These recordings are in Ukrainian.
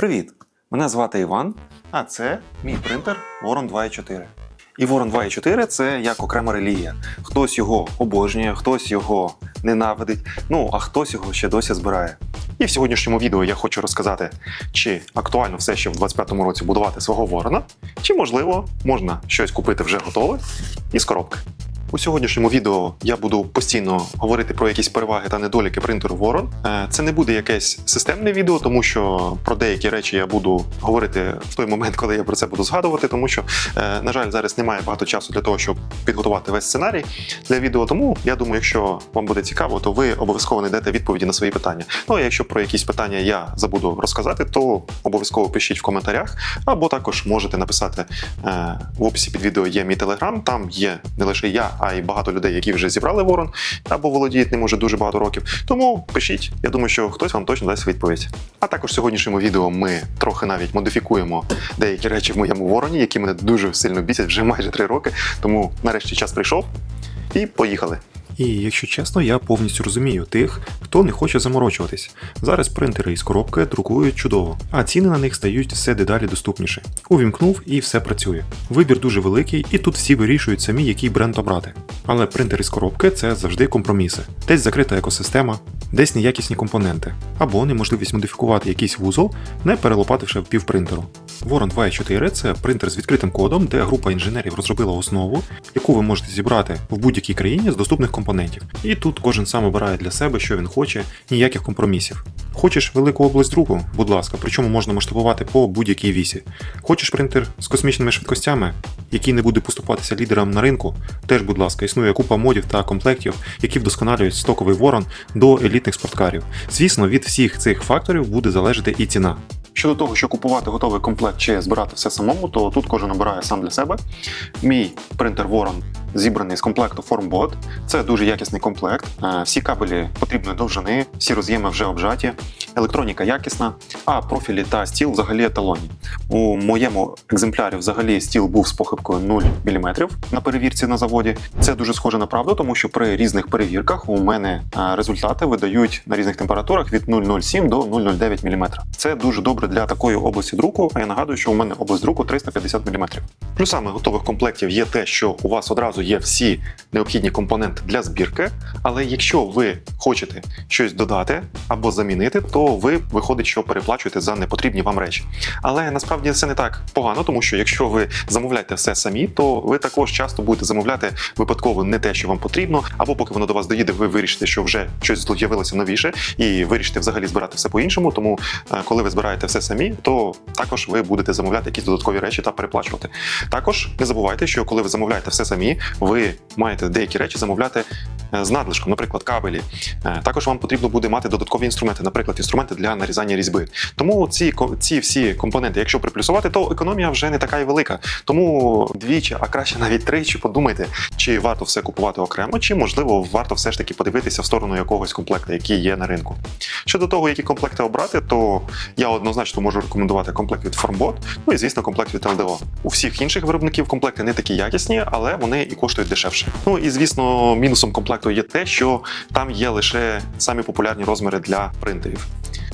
Привіт! Мене звати Іван, а це мій принтер Voron 2.4. І Voron 2.4 це як окрема релігія. Хтось його обожнює, хтось його ненавидить, ну а хтось його ще досі збирає. І в сьогоднішньому відео я хочу розказати, чи актуально все ще в 25-му році будувати свого ворона, чи можливо можна щось купити вже готове із коробки. У сьогоднішньому відео я буду постійно говорити про якісь переваги та недоліки принтеру Voron. Е, Це не буде якесь системне відео, тому що про деякі речі я буду говорити в той момент, коли я про це буду згадувати, тому що, е, на жаль, зараз немає багато часу для того, щоб підготувати весь сценарій для відео. Тому я думаю, якщо вам буде цікаво, то ви обов'язково знайдете відповіді на свої питання. Ну а якщо про якісь питання я забуду розказати, то обов'язково пишіть в коментарях, або також можете написати е, в описі під відео є мій телеграм. Там є не лише я, а й багато людей, які вже зібрали ворон або володіють ним уже дуже багато років. Тому пишіть. Я думаю, що хтось вам точно дасть відповідь. А також в сьогоднішньому відео ми трохи навіть модифікуємо деякі речі в моєму вороні, які мене дуже сильно бісять вже майже три роки. Тому нарешті час прийшов. І поїхали. І якщо чесно, я повністю розумію тих, хто не хоче заморочуватись. Зараз принтери із коробки друкують чудово, а ціни на них стають все дедалі доступніше. Увімкнув і все працює. Вибір дуже великий, і тут всі вирішують самі, який бренд обрати. Але принтер із коробки це завжди компроміси. Десь закрита екосистема, десь неякісні компоненти, або неможливість модифікувати якийсь вузол, не перелопативши півпринтеру. Voron 2.4 це принтер з відкритим кодом, де група інженерів розробила основу, яку ви можете зібрати в будь-якій країні з доступних компонентів. І тут кожен сам обирає для себе, що він хоче, ніяких компромісів. Хочеш велику область друку? Будь ласка, причому можна масштабувати по будь-якій вісі. Хочеш принтер з космічними швидкостями, який не буде поступатися лідерам на ринку? Теж, будь ласка, існує купа модів та комплектів, які вдосконалюють стоковий ворон до елітних спорткарів. Звісно, від всіх цих факторів буде залежати і ціна. Щодо того, що купувати готовий комплект чи збирати все самому, то тут кожен обирає сам для себе. Мій принтер Voron зібраний з комплекту FormBot. Це дуже якісний комплект. Е, Всі кабелі потрібної довжини, всі роз'єми вже обжаті, електроніка якісна, а профілі та стіл взагалі еталонні. У моєму екземплярі взагалі стіл був з похибкою 0 мм на перевірці на заводі. Це дуже схоже на правду, тому що при різних перевірках у мене е, результати видають на різних температурах від 0,07 до 0,09 мм. Це дуже добре для такої області друку. А я нагадую, що у мене область друку 350 мм. Плюсами готових комплектів є те, що у вас одразу є всі необхідні компоненти для збірки. Але якщо ви хочете щось додати або замінити, то ви виходить, що переплачуєте за непотрібні вам речі. Але насправді це не так погано, тому що якщо ви замовляєте все самі, то ви також часто будете замовляти випадково не те, що вам потрібно, або поки воно до вас доїде, ви вирішите, що вже щось з'явилося новіше, і вирішите взагалі збирати все по-іншому. Тому е, коли ви збираєте все самі, то також ви будете замовляти якісь додаткові речі та переплачувати. Також не забувайте, що коли ви замовляєте все самі, ви маєте деякі речі замовляти е, з надлишком, наприклад, кабелі. Е, Також вам потрібно буде мати додаткові інструменти, наприклад, інструменти для нарізання різьби. Тому ці, ці всі компоненти, якщо приплюсувати, то економія вже не така і велика. Тому двічі, а краще навіть тричі подумайте, чи варто все купувати окремо, чи можливо варто все ж таки подивитися в сторону якогось комплекта, який є на ринку. Щодо того, які комплекти обрати, то я однозначно можу рекомендувати комплект від FormBot, ну і звісно, комплект від LDO. У всіх інших виробників комплекти не такі якісні, але вони і коштують дешевше. Ну і звісно, мінусом комплекту є те, що там є лише самі популярні розміри для принтерів.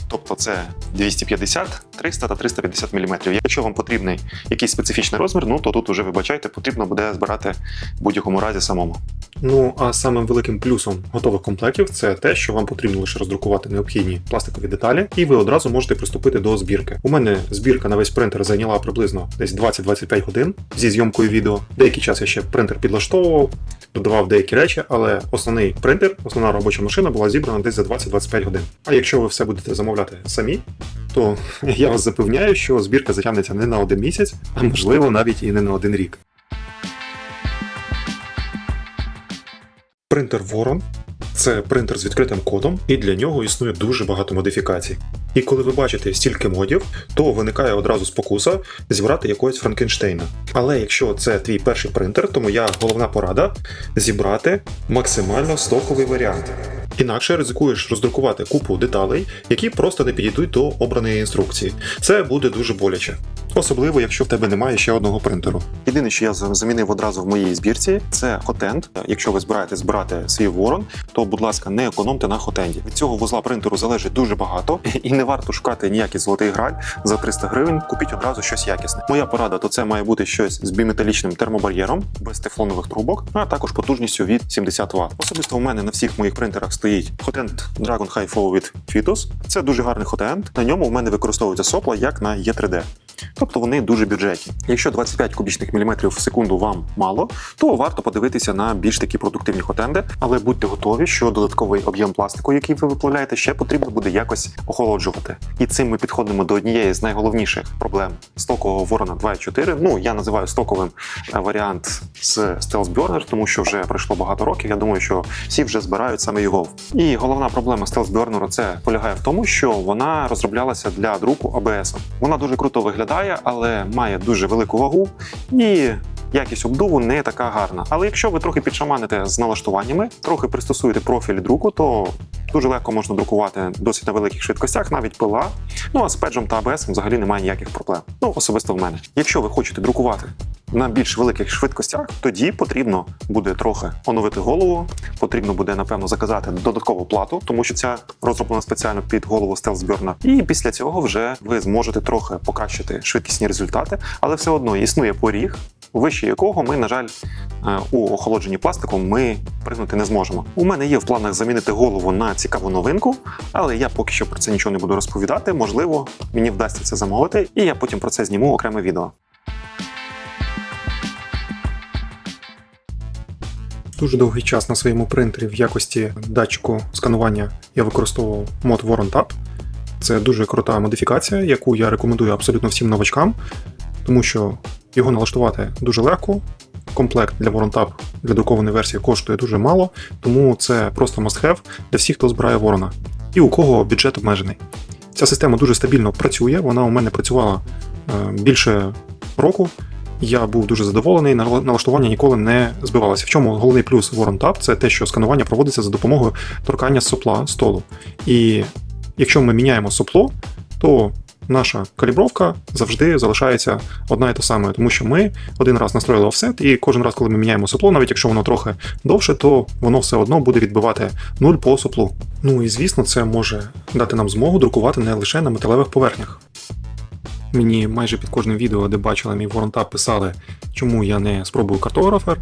Тобто це 250, 300 та 350 мм. Якщо вам потрібний якийсь специфічний розмір, ну то тут уже вибачайте, потрібно буде збирати в будь-якому разі самому. Ну а самим великим плюсом готових комплектів це те, що вам потрібно лише роздрукувати необхідні пластикові деталі, і ви одразу можете приступити до збірки. У мене збірка на весь принтер зайняла приблизно десь 20-25 годин зі зйомкою відео. Деякий час я ще принтер підлаштовував, додавав деякі речі, але основний принтер, основна робоча машина була зібрана десь за 20-25 годин. А якщо ви все будете замовляти самі, то я вас запевняю, що збірка затягнеться не на один місяць, а можливо навіть і не на один рік. Принтер Voron це принтер з відкритим кодом, і для нього існує дуже багато модифікацій. І коли ви бачите стільки модів, то виникає одразу спокуса зібрати якогось Франкенштейна. Але якщо це твій перший принтер, то моя головна порада зібрати максимально стоковий варіант. Інакше ризикуєш роздрукувати купу деталей, які просто не підійдуть до обраної інструкції. Це буде дуже боляче. Особливо, якщо в тебе немає ще одного принтеру. Єдине, що я замінив одразу в моїй збірці, це хотенд. Якщо ви збираєтесь збирати свій ворон, то будь ласка, не економте на хотенді. Від цього вузла принтеру залежить дуже багато, і не варто шукати ніякий золотий граль за 300 гривень. Купіть одразу щось якісне. Моя порада то це має бути щось з біметалічним термобар'єром, без тефлонових трубок, а також потужністю від 70 Вт. Особисто у мене на всіх моїх принтерах стоїть Hotend Dragon High Flow від Fitos. Це дуже гарний Hotend. На ньому у мене використовується сопла як на E3D. Тобто вони дуже бюджетні. Якщо 25 кубічних міліметрів в секунду вам мало, то варто подивитися на більш такі продуктивні хотенди, але будьте готові, що додатковий об'єм пластику, який ви виплавляєте, ще потрібно буде якось охолоджувати. І цим ми підходимо до однієї з найголовніших проблем стокового ворона 2.4. Ну я називаю стоковим е, варіант з Stealth Burner, тому що вже пройшло багато років. Я думаю, що всі вже збирають саме його. І головна проблема Stealth Burner це полягає в тому, що вона розроблялася для друку ABS. Вона дуже круто виглядає, але має дуже велику вагу і. Якість обдуву не така гарна. Але якщо ви трохи підшаманите з налаштуваннями, трохи пристосуєте профіль друку, то дуже легко можна друкувати досить на великих швидкостях, навіть пила. Ну а з педжем та ABS взагалі немає ніяких проблем. Ну особисто в мене. Якщо ви хочете друкувати на більш великих швидкостях, тоді потрібно буде трохи оновити голову. Потрібно буде напевно заказати додаткову плату, тому що ця розроблена спеціально під голову Burner. І після цього вже ви зможете трохи покращити швидкісні результати, але все одно існує поріг, вище якого ми, на жаль, е, у охолодженні пластиком ми пригнути не зможемо. У мене є в планах замінити голову на цікаву новинку, але я поки що про це нічого не буду розповідати. Можливо, мені вдасться це замовити, і я потім про це зніму окреме відео. Дуже довгий час на своєму принтері в якості датчику сканування я використовував мод Warren Tab. Це дуже крута модифікація, яку я рекомендую абсолютно всім новачкам, тому що його налаштувати дуже легко. Комплект для Tab для друкованої версії коштує дуже мало, тому це просто must-have для всіх, хто збирає ворона і у кого бюджет обмежений. Ця система дуже стабільно працює, вона у мене працювала е, більше року. Я був дуже задоволений, налаштування ніколи не збивалося. В чому головний плюс Warren – це те, що сканування проводиться за допомогою торкання сопла столу. І якщо ми міняємо сопло, то наша калібровка завжди залишається одна і та сама, тому що ми один раз настроїли офсет, і кожен раз, коли ми міняємо сопло, навіть якщо воно трохи довше, то воно все одно буде відбивати нуль по соплу. Ну і звісно, це може дати нам змогу друкувати не лише на металевих поверхнях. Мені майже під кожним відео, де бачили мій воронтап, писали, чому я не спробую картографер.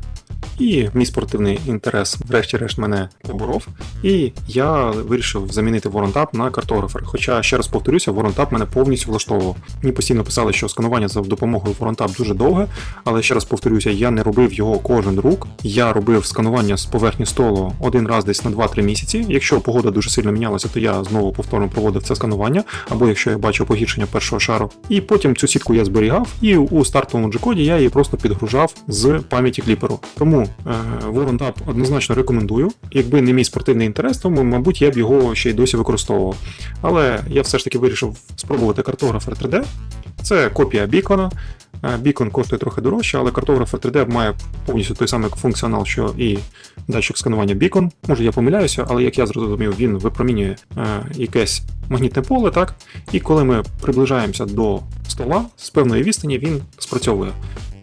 І мій спортивний інтерес, врешті-решт, мене поборов. І я вирішив замінити воронтап на картографер. Хоча, ще раз повторюся, воронтап мене повністю влаштовував. Мені постійно писали, що сканування за допомогою воронтап дуже довге, але ще раз повторюся, я не робив його кожен рук. Я робив сканування з поверхні столу один раз десь на 2-3 місяці. Якщо погода дуже сильно мінялася, то я знову повторно проводив це сканування, або якщо я бачив погіршення першого шару. І потім цю сітку я зберігав, і у стартовому G-коді я її просто підгружав з пам'яті кліперу. Тому е, Warren Tab однозначно рекомендую. Якби не мій спортивний інтерес, тому, мабуть я б його ще й досі використовував. Але я все ж таки вирішив спробувати картографер 3D. Це копія бікона. Е, Бікон коштує трохи дорожче, але картографер 3D має повністю той самий функціонал, що і датчик сканування бікон. Може я помиляюся, але як я зрозумів, він випромінює е, якесь магнітне поле, так? І коли ми приближаємося до стола з певної відстані, він спрацьовує.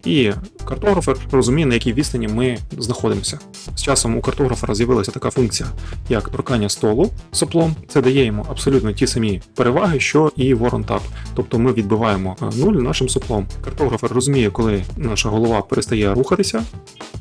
І картографер розуміє, на якій відстані ми знаходимося. З часом у картографера з'явилася така функція, як торкання столу соплом. Це дає йому абсолютно ті самі переваги, що і Tab. Тобто ми відбиваємо е, нуль нашим соплом. Картографер розуміє, коли наша голова перестає рухатися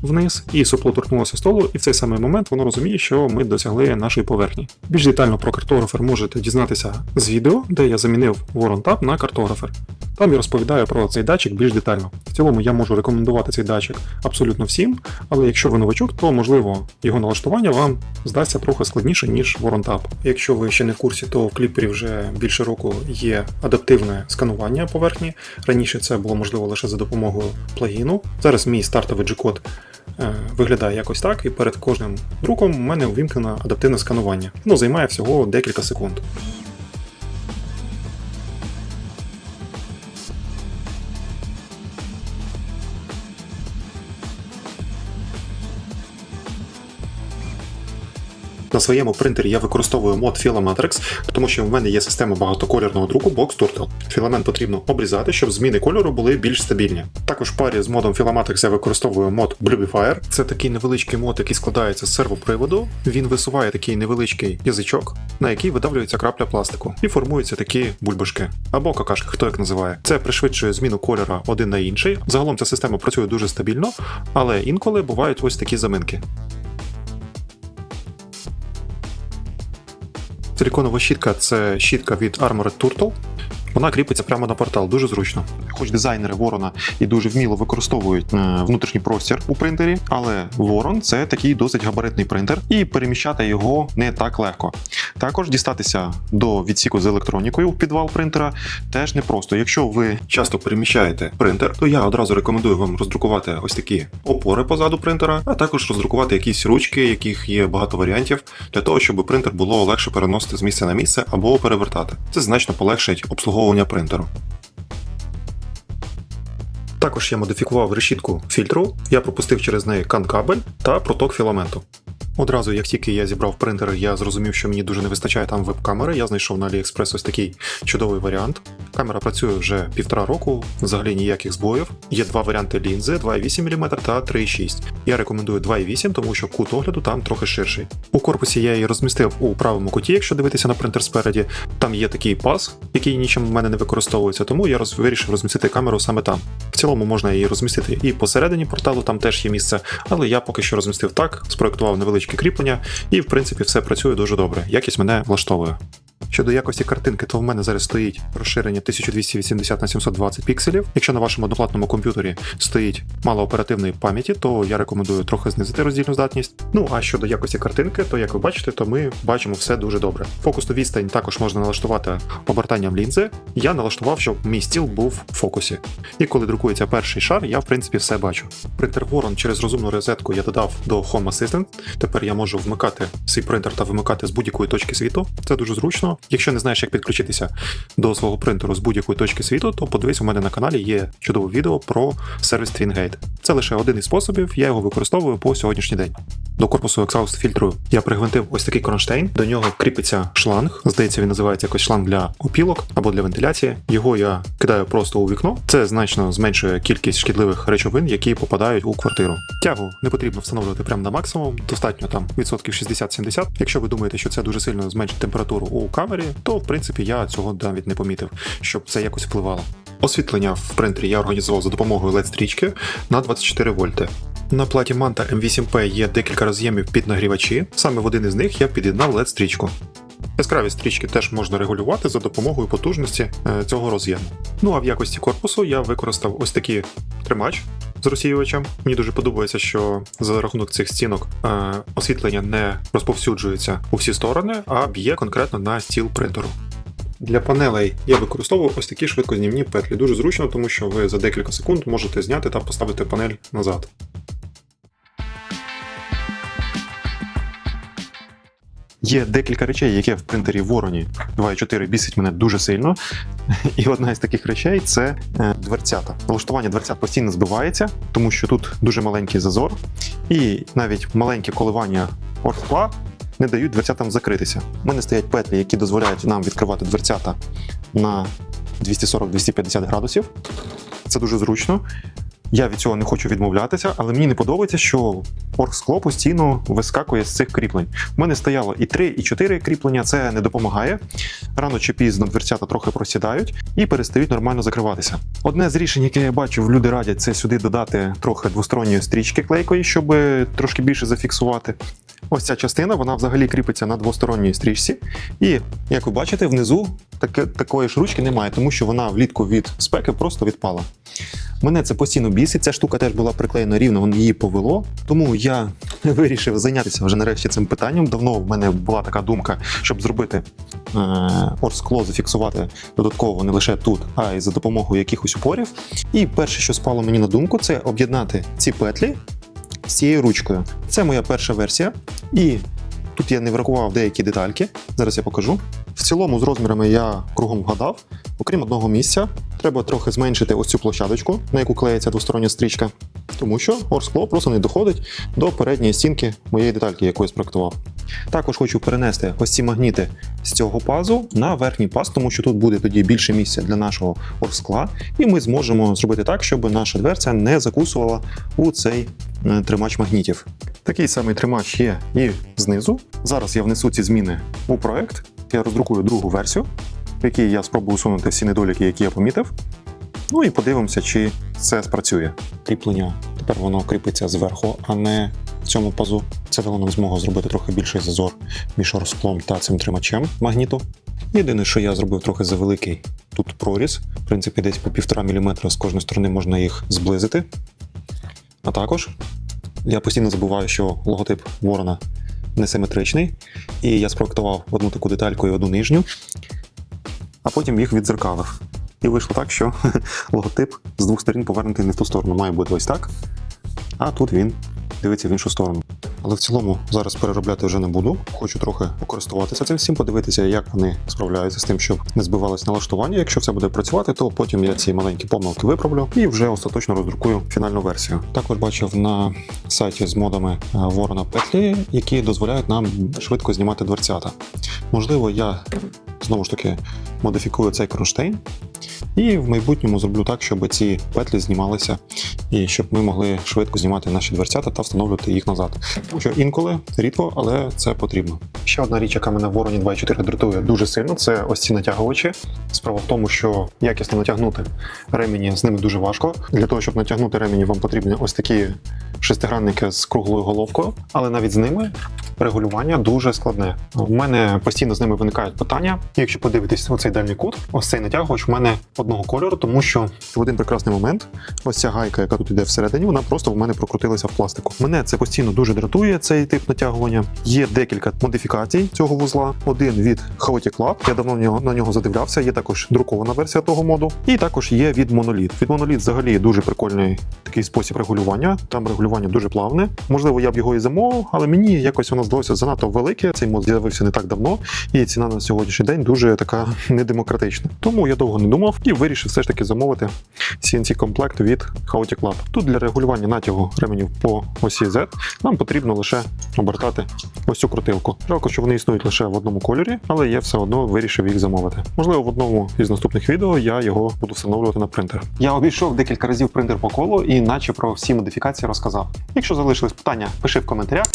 вниз, і сопло торкнулося столу, і в цей самий момент воно розуміє, що ми досягли нашої поверхні. Більш детально про картографер можете дізнатися з відео, де я замінив Tab на картографер. Там я розповідаю про цей датчик більш детально. В цілому я можу рекомендувати цей датчик абсолютно всім, але якщо ви новачок, то можливо його налаштування вам здасться трохи складніше, ніж Tab. Якщо ви ще не в курсі, то в кліпері вже більше року є адаптивне сканування поверхні. Раніше це було можливо лише за допомогою плагіну. Зараз мій стартовий G-код е, виглядає якось так, і перед кожним друком у мене увімкнено адаптивне сканування. Ну, займає всього декілька секунд. На своєму принтері я використовую мод Filamatrix, тому що в мене є система багатоколірного друку Box Turtle. Філамент потрібно обрізати, щоб зміни кольору були більш стабільні. Також в парі з модом Filamatrix я використовую мод Bluebifier. Це такий невеличкий мод, який складається з сервоприводу. Він висуває такий невеличкий язичок, на який видавлюється крапля пластику, і формуються такі бульбашки або какашки, хто як називає. Це пришвидшує зміну кольора один на інший. Загалом ця система працює дуже стабільно, але інколи бувають ось такі заминки. Силіконова щітка це щітка від Armored Turtle. Вона кріпиться прямо на портал, дуже зручно. Хоч дизайнери Ворона і дуже вміло використовують е, внутрішній простір у принтері, але Ворон це такий досить габаритний принтер, і переміщати його не так легко. Також дістатися до відсіку з електронікою в підвал принтера теж непросто. Якщо ви часто переміщаєте принтер, то я одразу рекомендую вам роздрукувати ось такі опори позаду принтера, а також роздрукувати якісь ручки, яких є багато варіантів, для того, щоб принтер було легше переносити з місця на місце або перевертати. Це значно полегшить обслуговування принтеру. Також я модифікував решітку фільтру, я пропустив через неї кан-кабель та проток філаменту. Одразу, як тільки я зібрав принтер, я зрозумів, що мені дуже не вистачає там веб-камери. Я знайшов на AliExpress ось такий чудовий варіант. Камера працює вже півтора року, взагалі ніяких збоїв. Є два варіанти лінзи 2,8 мм та 3,6. Я рекомендую 2,8, тому що кут огляду там трохи ширший. У корпусі я її розмістив у правому куті, якщо дивитися на принтер спереді. Там є такий паз, який нічим в мене не використовується, тому я вирішив розмістити камеру саме там. В цілому можна її розмістити і посередині порталу, там теж є місце, але я поки що розмістив так, спроектував невеличке кріплення, і в принципі все працює дуже добре. Якість мене влаштовує. Щодо якості картинки, то в мене зараз стоїть розширення 1280 на 720 пікселів. Якщо на вашому одноплатному комп'ютері стоїть мало оперативної пам'яті, то я рекомендую трохи знизити роздільну здатність. Ну а щодо якості картинки, то як ви бачите, то ми бачимо все дуже добре. Фокусну відстань також можна налаштувати обертанням лінзи. Я налаштував, щоб мій стіл був в фокусі. І коли друкується перший шар, я в принципі все бачу. Принтер Voron через розумну розетку я додав до Home Assistant. Тепер я можу вмикати свій принтер та вимикати з будь-якої точки світу. Це дуже зручно. Якщо не знаєш, як підключитися до свого принтеру з будь-якої точки світу, то подивись, у мене на каналі є чудове відео про сервіс Twingate. Це лише один із способів, я його використовую по сьогоднішній день. До корпусу exhaust фільтру я пригвинтив ось такий кронштейн. До нього кріпиться шланг. Здається, він називається якось шланг для опілок або для вентиляції. Його я кидаю просто у вікно. Це значно зменшує кількість шкідливих речовин, які попадають у квартиру. Тягу не потрібно встановлювати прямо на максимум, достатньо там відсотків 60-70. Якщо ви думаєте, що це дуже сильно зменшить температуру у камері, то в принципі я цього навіть не помітив, щоб це якось впливало. Освітлення в принтері я організував за допомогою led стрічки на 24 вольти. На платі Manta M8P є декілька роз'ємів під нагрівачі. Саме в один із них я під'єднав led стрічку. Яскравість стрічки теж можна регулювати за допомогою потужності е, цього роз'єму. Ну а в якості корпусу я використав ось такий тримач з розсіювачем. Мені дуже подобається, що за рахунок цих стінок е, освітлення не розповсюджується у всі сторони, а б'є конкретно на стіл принтеру. Для панелей я використовую ось такі швидкознімні петлі. Дуже зручно, тому що ви за декілька секунд можете зняти та поставити панель назад. Є декілька речей, які в принтері Вороні 2.4 бісить мене дуже сильно. І одна із таких речей це е, дверцята. Налаштування дверцят постійно збивається, тому що тут дуже маленький зазор, і навіть маленьке коливання оргскла не дають дверцятам закритися. У мене стоять петлі, які дозволяють нам відкривати дверцята на 240-250 градусів. Це дуже зручно. Я від цього не хочу відмовлятися, але мені не подобається, що оргскло постійно вискакує з цих кріплень. У мене стояло і 3, і 4 кріплення, це не допомагає. Рано чи пізно дверцята трохи просідають і перестають нормально закриватися. Одне з рішень, яке я бачив, люди радять, це сюди додати трохи двосторонньої стрічки клейкої, щоб трошки більше зафіксувати. Ось ця частина вона взагалі кріпиться на двосторонній стрічці. І як ви бачите, внизу таке, такої ж ручки немає, тому що вона влітку від спеки просто відпала. Мене це постійно бісить. Ця штука теж була приклеєна рівно, воно її повело. Тому я вирішив зайнятися вже нарешті цим питанням. Давно в мене була така думка, щоб зробити е, орскло, зафіксувати додатково не лише тут, а й за допомогою якихось упорів. І перше, що спало мені на думку, це об'єднати ці петлі з цією ручкою. Це моя перша версія. І тут я не врахував деякі детальки. Зараз я покажу. В цілому, з розмірами я кругом вгадав. Окрім одного місця, треба трохи зменшити ось цю площадочку, на яку клеїться двостороння стрічка, тому що орскло просто не доходить до передньої стінки моєї детальки, яку я спроектував. Також хочу перенести ось ці магніти з цього пазу на верхній паз, тому що тут буде тоді більше місця для нашого орскла, і ми зможемо зробити так, щоб наша дверця не закусувала у цей тримач магнітів. Такий самий тримач є і знизу. Зараз я внесу ці зміни у проект. Я роздрукую другу версію, в якій я спробую усунути всі недоліки, які я помітив. Ну і подивимося, чи це спрацює. Кріплення тепер воно кріпиться зверху, а не в цьому пазу. Це дало нам змогу зробити трохи більший зазор між розклом та цим тримачем магніту. Єдине, що я зробив трохи завеликий тут проріз. В принципі, десь по 1,5 мм з кожної сторони можна їх зблизити. А також я постійно забуваю, що логотип Ворона несиметричний, і я спроектував одну таку детальку і одну нижню, а потім їх відзеркалив. І вийшло так, що логотип з двох сторін повернутий не в ту сторону. Має бути ось так. А тут він дивиться в іншу сторону. Але в цілому зараз переробляти вже не буду. Хочу трохи покористуватися цим всім, подивитися, як вони справляються з тим, щоб не збивалось налаштування. Якщо все буде працювати, то потім я ці маленькі помилки виправлю і вже остаточно роздрукую фінальну версію. Також бачив на сайті з модами е, Ворона петлі, які дозволяють нам швидко знімати дверцята. Можливо, я знову ж таки модифікую цей кронштейн. І в майбутньому зроблю так, щоб ці петлі знімалися, і щоб ми могли швидко знімати наші дверцята та встановлювати їх назад. Тому що інколи рідко, але це потрібно. Ще одна річ, яка мене в Вороні 2.4 дратує дуже сильно, це ось ці натягувачі. Справа в тому, що якісно натягнути ремені з ними дуже важко. Для того, щоб натягнути ремені, вам потрібні ось такі шестигранники з круглою головкою, але навіть з ними регулювання дуже складне. У мене постійно з ними виникають питання. Якщо подивитись на цей дальній кут, ось цей натягувач в мене одного кольору, тому що в один прекрасний момент ось ця гайка, яка тут іде всередині, вона просто в мене прокрутилася в пластику. Мене це постійно дуже дратує, цей тип натягування. Є декілька модифікацій цього вузла. Один від Chaotic Lab, я давно на нього задивлявся. Є також друкована версія того моду, і також є від Monolith. Від Monolith взагалі дуже прикольний такий спосіб регулювання. Там регулювання дуже плавне. Можливо, я б його і замовив, але мені якось воно здалося занадто велике. Цей мод з'явився не так давно, і ціна на сьогоднішній день дуже така недемократична. Тому я довго не думав і вирішив все ж таки замовити CNC комплект від Chaotic Lab. Тут для регулювання натягу ременів по осі Z нам потрібно лише обертати ось цю крутилку. Жалко, що вони існують лише в одному кольорі, але я все одно вирішив їх замовити. Можливо, в одному із наступних відео я його буду встановлювати на принтер. Я обійшов декілька разів принтер по колу і наче про всі модифікації розказав. Якщо залишились питання, пиши в коментарях.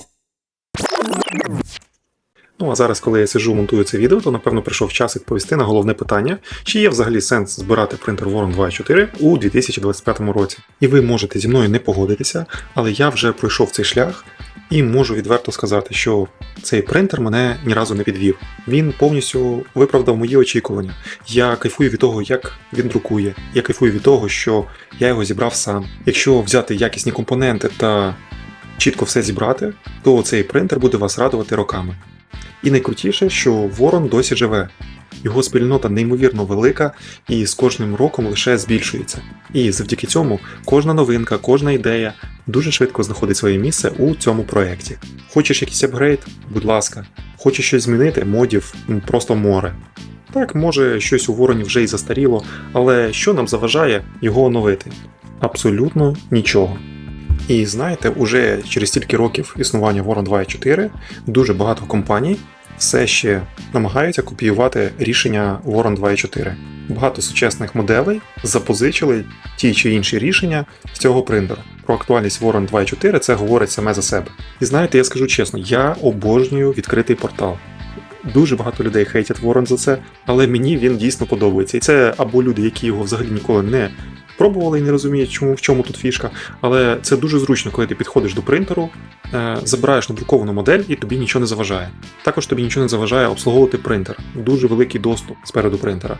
Ну а зараз, коли я сиджу, монтую це відео, то напевно прийшов час відповісти на головне питання, чи є взагалі сенс збирати принтер Voron 2.4 у 2025 році. І ви можете зі мною не погодитися, але я вже пройшов цей шлях і можу відверто сказати, що цей принтер мене ні разу не підвів. Він повністю виправдав мої очікування. Я кайфую від того, як він друкує. Я кайфую від того, що я його зібрав сам. Якщо взяти якісні компоненти та чітко все зібрати, то цей принтер буде вас радувати роками. І найкрутіше, що Ворон досі живе. Його спільнота неймовірно велика і з кожним роком лише збільшується. І завдяки цьому кожна новинка, кожна ідея дуже швидко знаходить своє місце у цьому проєкті. Хочеш якийсь апгрейд? Будь ласка, хочеш щось змінити, модів просто море. Так, може, щось у вороні вже й застаріло, але що нам заважає його оновити? Абсолютно нічого. І знаєте, уже через стільки років існування Ворон 2.4 дуже багато компаній все ще намагаються копіювати рішення Ворон 2.4. Багато сучасних моделей запозичили ті чи інші рішення з цього принтера. Про актуальність Ворон 2.4 це говорить саме за себе. І знаєте, я скажу чесно, я обожнюю відкритий портал. Дуже багато людей хейтять Ворон за це, але мені він дійсно подобається. І це або люди, які його взагалі ніколи не пробували і не розуміють, чому в чому тут фішка. Але це дуже зручно, коли ти підходиш до принтеру, е, забираєш надруковану модель і тобі нічого не заважає. Також тобі нічого не заважає обслуговувати принтер. Дуже великий доступ спереду принтера.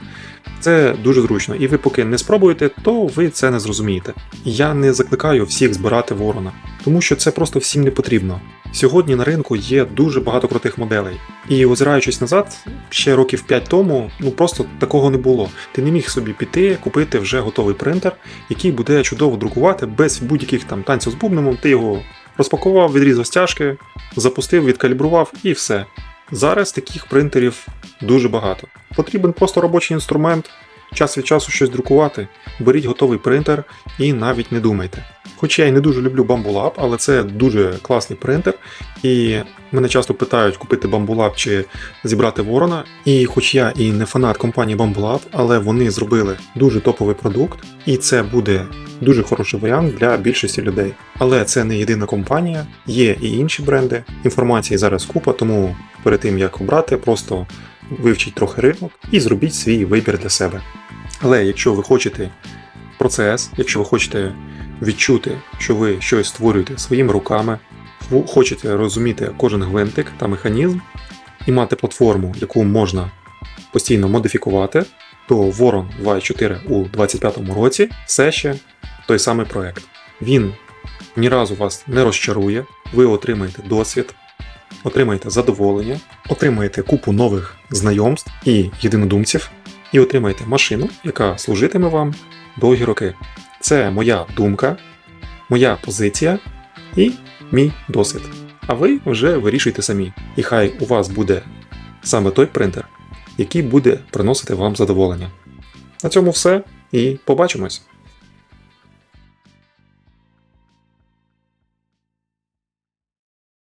Це дуже зручно. І ви поки не спробуєте, то ви це не зрозумієте. Я не закликаю всіх збирати ворона, тому що це просто всім не потрібно. Сьогодні на ринку є дуже багато крутих моделей. І озираючись назад, ще років 5 тому, ну просто такого не було. Ти не міг собі піти, купити вже готовий принтер, який буде чудово друкувати без будь-яких там танців з бубном. Ти його розпакував, відрізав стяжки, запустив, відкалібрував і все. Зараз таких принтерів дуже багато. Потрібен просто робочий інструмент, час від часу щось друкувати, беріть готовий принтер і навіть не думайте. Хоч я й не дуже люблю Bamboo але це дуже класний принтер, і мене часто питають купити Bamboo чи зібрати Ворона. І хоч я і не фанат компанії Bamboo але вони зробили дуже топовий продукт, і це буде дуже хороший варіант для більшості людей. Але це не єдина компанія, є і інші бренди. Інформації зараз купа, тому перед тим як обрати, просто вивчіть трохи ринок і зробіть свій вибір для себе. Але якщо ви хочете процес, якщо ви хочете відчути, що ви щось створюєте своїми руками, хочете розуміти кожен гвинтик та механізм і мати платформу, яку можна постійно модифікувати, то Voron 2.4 у 2025 році все ще той самий проект. Він ні разу вас не розчарує, ви отримаєте досвід, отримаєте задоволення, отримаєте купу нових знайомств і єдинодумців, і отримаєте машину, яка служитиме вам довгі роки. Це моя думка, моя позиція і мій досвід. А ви вже вирішуйте самі. І хай у вас буде саме той принтер, який буде приносити вам задоволення. На цьому все і побачимось!